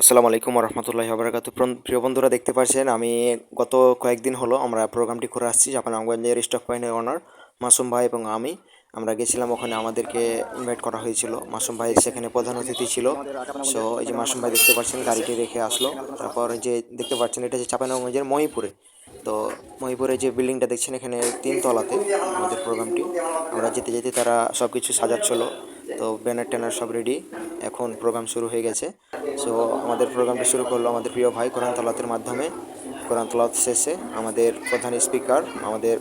আসসালামু আলাইকুম রহমতুল্লাহি আবরাকাত প্রিয় বন্ধুরা, দেখতে পাচ্ছেন আমি গত কয়েকদিন হলো আমরা প্রোগ্রামটি করে আসছি জাপান জাপানগঞ্জের স্টক পয়েন্টের ওনার মাসুম ভাই এবং আমি। আমরা গেছিলাম ওখানে, আমাদেরকে ইনভাইট করা হয়েছিল। মাসুম ভাই সেখানে প্রধান অতিথি ছিল। সো এই যে মাসুম ভাই দেখতে পাচ্ছেন, গাড়িটি রেখে আসলো। তারপর যে দেখতে পাচ্ছেন, এটা যে চাপানগঞ্জের মহিপুরে। তো, মহিপুরে যে বিল্ডিংটা দেখছেন, এখানে তিন তলাতে আমাদের প্রোগ্রামটি। আমরা যেতে যেতে তারা সব কিছু সাজাচ্ছিল। তো ব্যানার ট্যানার সব রেডি এখন প্রোগ্রাম শুরু হয়ে গেছে। সো আমাদের প্রোগ্রামটি শুরু করল আমাদের প্রিয় ভাই কোরআন তলাতের মাধ্যমে। কোরআন তলাত শেষে আমাদের প্রধান স্পিকার আমাদের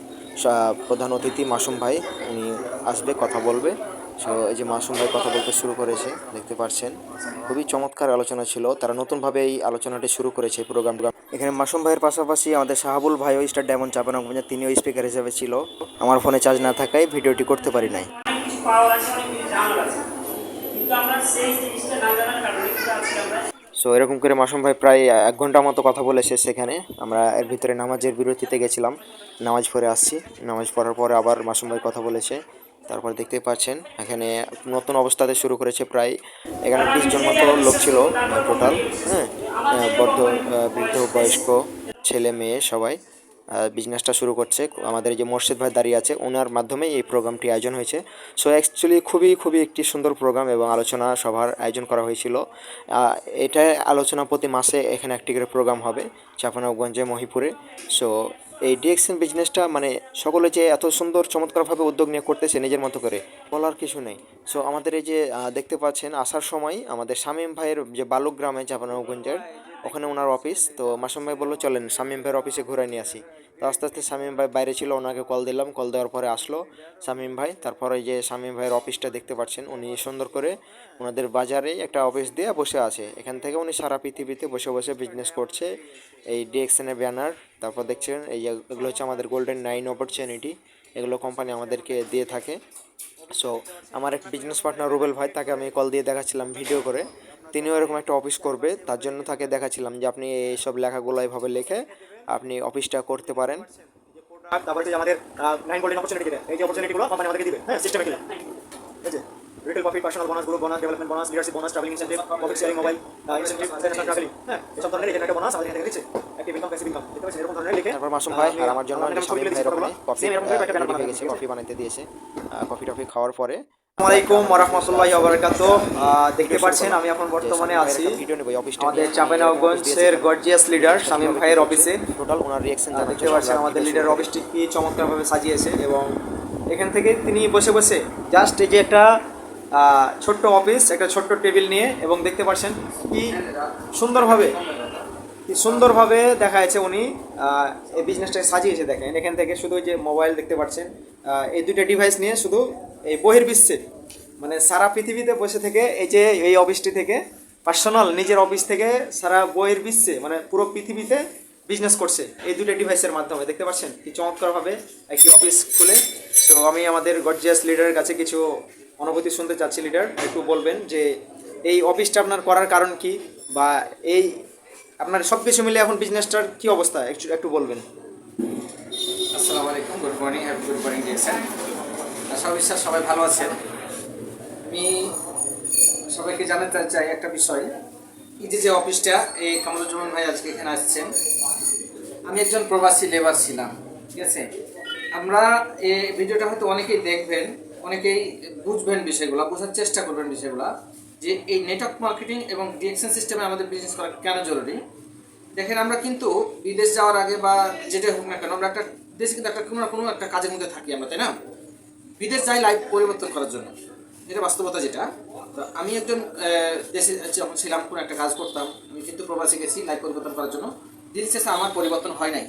প্রধান অতিথি মাসুম ভাই, উনি আসবে, কথা বলবে। সো এই যে মাসুম ভাই কথা বলতে শুরু করেছে, দেখতে পাচ্ছেন খুবই চমৎকার আলোচনা ছিল। তারা নতুনভাবে এই আলোচনাটি শুরু করেছে প্রোগ্রামটা এখানে মাসুম ভাইয়ের পাশাপাশি আমাদের শাহাবুল ভাইও স্টার ডায়মন্ড চাপানগঞ্জে তিনিও স্পিকার হিসেবে ছিল। আমার ফোনে চার্জ না থাকায় ভিডিওটি করতে পারি নাই। সো এরকম করে মাসুম ভাই প্রায় এক ঘণ্টা মতো কথা বলেছে সেখানে আমরা এর ভিতরে নামাজের বিরতিতে গেছিলাম। নামাজ পড়ে আসছি। নামাজ পড়ার পরে আবার মাসুম ভাই কথা বলেছে। তারপর দেখতে পাচ্ছেন, এখানে নতুন অবস্থাতে শুরু করেছে প্রায় এখানে বিশ জন মতো লোক ছিল টোটাল হ্যাঁ বদ্ধ বৃদ্ধ, বয়স্ক, ছেলে, মেয়ে সবাই। বিজনেসটা শুরু করছে। আমাদের যে মোর্শেদ ভাই দাঁড়িয়ে আছে ওনার মাধ্যমে এই প্রোগ্রামটি আয়োজন হয়েছে। সো অ্যাকচুয়ালি খুবই খুবই একটি সুন্দর প্রোগ্রাম এবং আলোচনা সভার আয়োজন করা হয়েছিল। এটা আলোচনা প্রতি মাসে এখানে একটি করে প্রোগ্রাম হবে চাপানগঞ্জে মহিপুরে। সো এই ডিএক্সএন বিজনেসটা মানে সকলে যে এত সুন্দর চমৎকারভাবে উদ্যোগ নিয়ে করতেছে নিজের মতো করে, বলার কিছু নেই। সো আমাদের এই যে দেখতে পাচ্ছেন, আসার সময় আমাদের শামীম ভাইয়ের যে বালুক গ্রামে জাপানগঞ্জের ওখানে ওনার অফিস তো মাসুম ভাই বলল, চলেন, শামীম ভাইয়ের অফিসে ঘুরে নিয়ে আসি। তো আস্তে আস্তে শামীম ভাই বাইরে ছিল, ওনাকে কল দিলাম। কল দেওয়ার পরে আসলো শামীম ভাই। তারপরে যে শামীম ভাইয়ের অফিসটা দেখতে পাচ্ছেন, উনি সুন্দর করে ওনাদের বাজারে একটা অফিস দিয়ে বসে আছে। এখান থেকে উনি সারা পৃথিবীতে বসে বসে বিজনেস করছে। এই ডিএক্সএনের ব্যানার তারপর দেখছেন এই এগুলো হচ্ছে আমাদের গোল্ডেন নাইন অপরচুনিটি এগুলো কোম্পানি আমাদেরকে দিয়ে থাকে। সো আমার এক বিজনেস পার্টনার রুবেল ভাই, তাকে আমি কল দিয়ে দেখাচ্ছিলাম ভিডিও করে। তিনিও এরকম একটা অফিস করবে, তার জন্য তাকে দেখাচ্ছিলাম যে আপনি এইসব লেখাগুলো এইভাবে লিখে আপনি অফিসটা করতে পারেন। তারপরে আমাদের নাইন গোল্ডেন অপরচুনিটি দিবে এই যে অপরচুনিটিগুলো কোম্পানি আমাদেরকে দিবে। হ্যাঁ সিস্টেমে কিনা এই যে retail profit personal bonus group bonus development bonus leadership bonus travelling incentive profit sharing mobile incentive international travelling হ্যাঁ এসব ধরনের এখানে একটা বোনাস আমাদের এখানে দিচ্ছে। অ্যাক্টিভ ইনকাম প্যাসিভ ইনকাম দেখতে পাচ্ছেন? এরকম ধরনের লিখে তারপর মাসুম ভাই আর আমার জন্য কফি সেম এরকম একটা ব্যানার রেডি গেছে কফি বানাইতে দিয়েছে। কফি টফি খাওয়ার পরে আসসালামাইকুম রহমতুল্লাহ ওবরাকাত দেখতে পাচ্ছেন আমি এখন বর্তমানে আছি আমাদের গর্জিয়াস লিডার শামীম ভাইয়ের অফিসে টোটাল ওনার রিয়াকশন দেখতে পাচ্ছেন আমাদের লিডার অফিসটি কি চমৎকারভাবে সাজিয়েছে এবং এখান থেকে তিনি বসে বসে জাস্ট এই যে একটা আহ, ছোট্ট অফিস একটা ছোট্ট টেবিল নিয়ে এবং দেখতে পাচ্ছেন কি সুন্দরভাবে কি সুন্দরভাবে দেখা যাচ্ছে উনি। আহ, এই বিজনেসটাকে সাজিয়েছে দেখেন। এখান থেকে শুধু যে মোবাইল দেখতে পাচ্ছেন। এই দুইটা ডিভাইস নিয়ে শুধু এই বহির্বিশ্বে মানে সারা পৃথিবীতে বসে থেকে, এই যে এই অফিসটি থেকে পার্সোনাল নিজের অফিস থেকে সারা বইয়ের বিশ্বে মানে পুরো পৃথিবীতে বিজনেস করছে এই দুটো ডিভাইসের মাধ্যমে। দেখতে পাচ্ছেন কি চমৎকারভাবে একটি অফিস খুলে। তো আমি আমাদের গর্জিয়াস লিডারের কাছে কিছু অনুভূতি শুনতে চাচ্ছি লিডার একটু বলবেন যে এই অফিসটা আপনার করার কারণ কি? বা এই আপনার সব কিছু মিলে এখন বিজনেসটার কি অবস্থা? একটু একটু বলবেন। আসসালামু আলাইকুম good morning happy good morning আশা বিশ্বাস সবাই ভালো আছেন। আমি সবাইকে জানাতে চাই একটা বিষয়। এই যে যে অফিসটা, এই কামরুজ্জামান ভাই আজকে এখানে আসছেন। আমি একজন প্রবাসী লেবার ছিলাম, ঠিক আছে? আমরা এই ভিডিওটা হয়তো অনেকেই দেখবেন, অনেকেই বুঝবেন বিষয়গুলো, বোঝার চেষ্টা করবেন বিষয়গুলো, যে এই নেটওয়ার্ক মার্কেটিং এবং ডিএকশন সিস্টেমে আমাদের বিজনেস করা কেন জরুরি? দেখেন, আমরা কিন্তু বিদেশ যাওয়ার আগে বা যেটা হোক না কেন, আমরা একটা দেশে কিন্তু একটা কোনো না কোনো একটা কাজের মধ্যে থাকি আমরা, তাই না? বিদেশ যাই লাইফ পরিবর্তন করার জন্য। এটা বাস্তবতা যেটা। তো আমি একজন দেশে যখন ছিলাম, কোনো একটা কাজ করতাম। আমি কিন্তু প্রবাসী গেছি লাইফ পরিবর্তন করার জন্য। দিন শেষে আমার পরিবর্তন হয় নাই।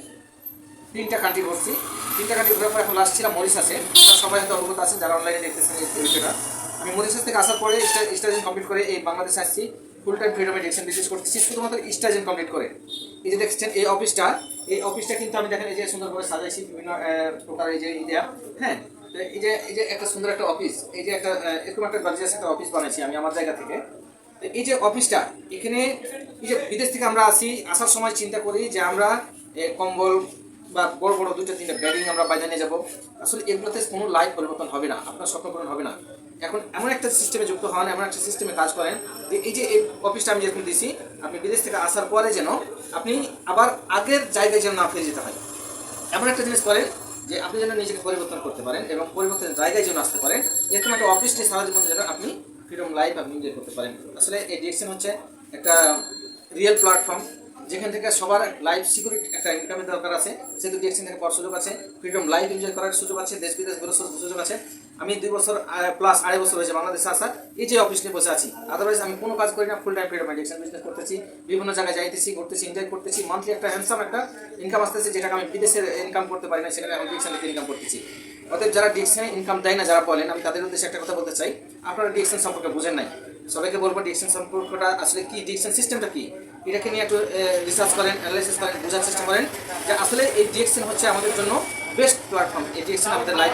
তিনটা কান্ট্রি করছি তিনটা কান্ট্রি ঘুরে পরে এখন লাস্ট ছিলাম মরিশাসে। সবাই হয়তো অবগত আছেন, যারা অনলাইনে দেখতেছেন এই বিষয়টা। আমি মরিশাস থেকে আসার পরে স্টাজেন কমপ্লিট করে এই বাংলাদেশে আসছি। Full time freedom addiction business করতেছি। শুধুমাত্র স্টাজেন কমপ্লিট করে। এই যে দেখছেন, এই অফিসটা এই অফিসটা কিন্তু আমি দেখেন এই যে সুন্দরভাবে সাজাইছি, বিভিন্ন প্রকার এই যে ইন্ডিয়া হ্যাঁ এই যে এই যে একটা সুন্দর একটা অফিস এই যে একটা এরকম একটা গর্জিয়াস একটা অফিস বানাইছি আমি আমার জায়গা থেকে। তো এই যে অফিসটা এখানে এই যে বিদেশ থেকে আমরা আসি, আসার সময় চিন্তা করি যে আমরা কম্বল বা বড় বড় দুটো তিনটা ব্যাডিং আমরা বাইরে নিয়ে যাব। আসলে এগুলোতে কোনো লাইফ পরিবর্তন হবে না, আপনার স্বপ্ন পূরণ হবে না। এখন এমন একটা সিস্টেমে যুক্ত হন, এমন একটা সিস্টেমে কাজ করেন যে এই যে এই অফিসটা আমি যেরকম দিছি আপনি বিদেশ থেকে আসার পরে যেন আপনি আবার আগের জায়গায় যেন না ফিরে যেতে হয়। এমন একটা জিনিস করেন যে আপনি যেন নিজেকে পরিবর্তন করতে পারেন এবং পরিবর্তনের জায়গায় যেন আসতে পারেন, এরকম একটা অফিস নিয়ে সারা জীবন যেন আপনি ফ্রিডম লাইফ আপনি করতে পারেন। আসলে এই ডিএকশন হচ্ছে একটা রিয়েল প্ল্যাটফর্ম যেখান থেকে সবার লাইফ সিকিউরিটি একটা ইনকামের দরকার আছে, সেহেতু ডিএকশন থেকে পাওয়ার সুযোগ আছে ফ্রিডম লাইফ এনজয় করার সুযোগ আছে, দেশ বিদেশ সু- সুযোগ আছে। আমি দুই বছর প্লাস আড়াই বছর হয়েছে বাংলাদেশে আসা এই যে অফিস নিয়ে বসে আছি। আদারওয়াইজ আমি কোনো কাজ করি না full time freedom addiction business করতেছি, বিভিন্ন জায়গায় যাইতেছি, ঘুরতেছি এনজয় করতেছি মান্থলি একটা হ্যান্ডসাম একটা ইনকাম আসতেছে, যেটাকে আমি বিদেশে ইনকাম করতে পারি না সেখানে আমি ডিএকশন থেকে ইনকাম করতেছি। অতএব যারা ডিএকশনে ইনকাম দেয় না, যারা বলেন আমি তাদের উদ্দেশ্যে একটা কথা বলতে চাই। আপনারা ডিএকশন সম্পর্কে বুঝেন নাই। সবাইকে বলব ডিকশন সম্পর্কটা আসলে কি? ডিকশন সিস্টেমটা কি? এটাকে নিয়ে একটু রিসার্চ করেন অ্যানালাইসিস করেন, বোঝার চেষ্টা করেন যে আসলে এই ডিএকশন হচ্ছে আমাদের জন্য বেস্ট প্ল্যাটফর্ম এই ডিএকশন আমাদের লাইক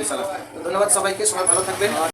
ইনশাআল্লাহ। তো ধন্যবাদ সবাইকে, সবাই ভালো থাকবেন।